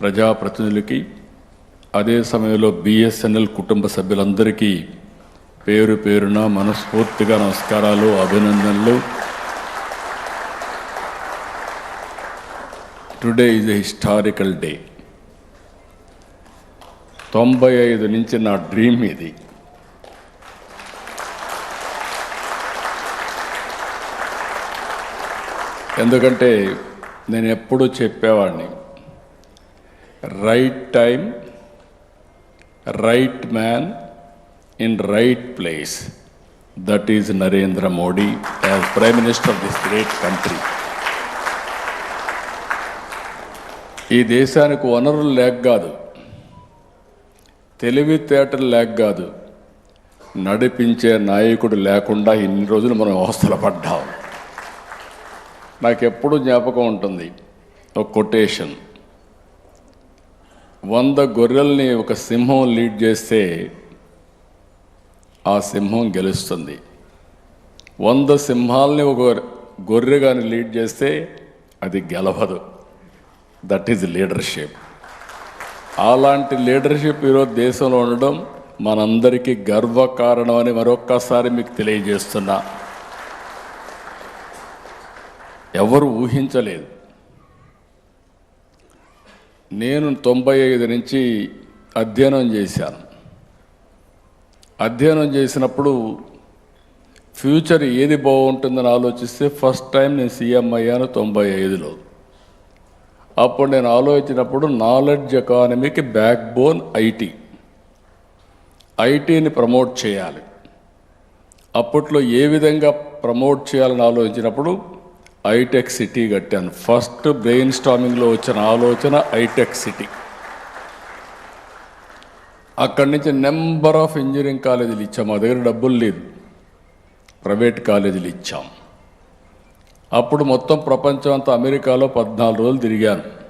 ప్రజాప్రతినిధులకి అదే సమయంలో బిఎస్ఎన్ఎల్ కుటుంబ సభ్యులందరికీ పేరు పేరున మనస్ఫూర్తిగా నమస్కారాలు అభినందనలు. Today is a historical day తొంభై ఐదు నుంచి నా డ్రీమ్ ఇది. ఎందుకంటే నేను ఎప్పుడూ చెప్పేవాడిని right time right man in right place that is Narendra Modi as prime minister of this great country ఈ దేశానికి వనరులు లేక కాదు తెలివితేటలు లేక కాదు నడిపించే నాయకుడు లేకుండా ఇన్ని రోజులు మనం అవస్థలు పడ్డాం. నాకు ఎప్పుడు జ్ఞాపకం ఉంటుంది ఒక కొటేషన్. వంద గొర్రెల్ని ఒక సింహం లీడ్ చేస్తే ఆ సింహం గెలుస్తుంది. వంద సింహాల్ని ఒక గొర్రె కానీ లీడ్ చేస్తే అది గెలవదు. దట్ ఈజ్ లీడర్షిప్ అలాంటి లీడర్షిప్ ఈరోజు దేశంలో ఉండడం మనందరికీ గర్వకారణం అని మరొక్కసారి మీకు తెలియజేస్తున్నా. ఎవరు ఊహించలేదు. నేను తొంభై ఐదు నుంచి అధ్యయనం చేశాను. అధ్యయనం చేసినప్పుడు ఫ్యూచర్ ఏది బాగుంటుందని ఆలోచిస్తే ఫస్ట్ టైం నేను సీఎం అయ్యాను తొంభై ఐదులో అప్పుడు నేను ఆలోచించినప్పుడు నాలెడ్జ్ ఎకానమీకి బ్యాక్ బోన్ ఐటీ. ఐటీని ప్రమోట్ చేయాలి. అప్పట్లో ఏ విధంగా ప్రమోట్ చేయాలని ఆలోచించినప్పుడు ఐటెక్ సిటీ కట్టాను. ఫస్ట్ బ్రెయిన్ స్టామింగ్లో వచ్చిన ఆలోచన ఐటెక్ సిటీ. అక్కడి నుంచి నెంబర్ ఆఫ్ ఇంజనీరింగ్ కాలేజీలు ఇచ్చాం. మా దగ్గర డబ్బులు లేదు. ప్రైవేట్ కాలేజీలు ఇచ్చాం. అప్పుడు మొత్తం ప్రపంచం అంతా అమెరికాలో పద్నాలుగు రోజులు తిరిగాను.